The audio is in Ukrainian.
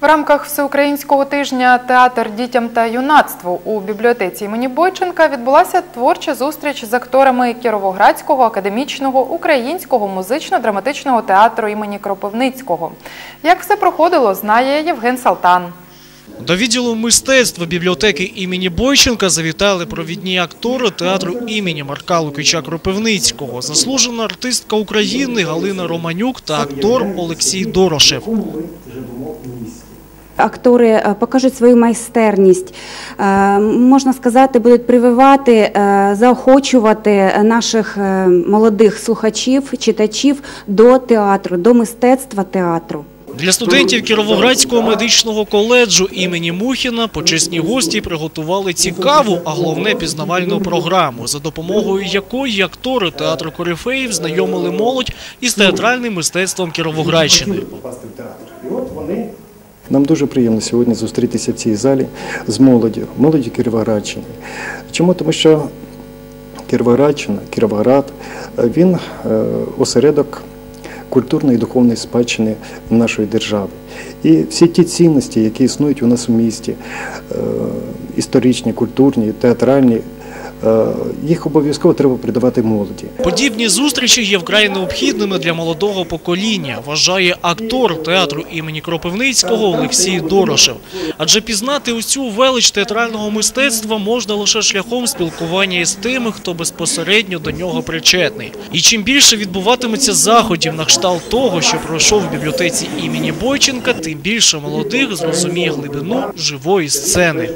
В рамках всеукраїнського тижня Театр дітям та юнацтву у бібліотеці імені Бойченка відбулася творча зустріч з акторами Кіровоградського академічного українського музично-драматичного театру імені Кропивницького. Як все проходило, знає Євген Салтан. До відділу мистецтва бібліотеки імені Бойченка завітали провідні актори театру імені Марка Лукича Кропивницького, заслужена артистка України Галина Романюк та актор Олексій Дорошев. Актори е, покажуть свою майстерність, е, можна сказати, будуть прививати, е, заохочувати наших молодих слухачів, читачів до театру, до мистецтва театру. Для студентів Кіровоградського медичного коледжу імені Мухіна почесні гості приготували цікаву, а головне пізнавальну програму, за допомогою якої актори театру Корифеїв знайомили молодь із театральним мистецтвом Кіровоградщини. попасти театр. І от вони. Нам дуже приємно сьогодні зустрітися в цій залі з молоддю, молоддю Кіровоградщини. Чому? Тому що Кіровоградщина, Кіровоград, е, він е, осередок культурної і духовної спадщини нашої держави. І всі ті цінності, які існують у нас в місті, е, історичні, культурні, театральні, їх обов'язково треба передавати молоді. Подібні зустрічі є вкрай необхідними для молодого покоління, вважає актор театру імені Кропивницького Олексій Дорошев. Адже пізнати усю велич театрального мистецтва можна лише шляхом спілкування із тими, хто безпосередньо до нього причетний. І чим більше відбуватиметься заходів на кшталт того, що пройшов в бібліотеці імені Бойченка, тим більше молодих зрозуміє глибину живої сцени.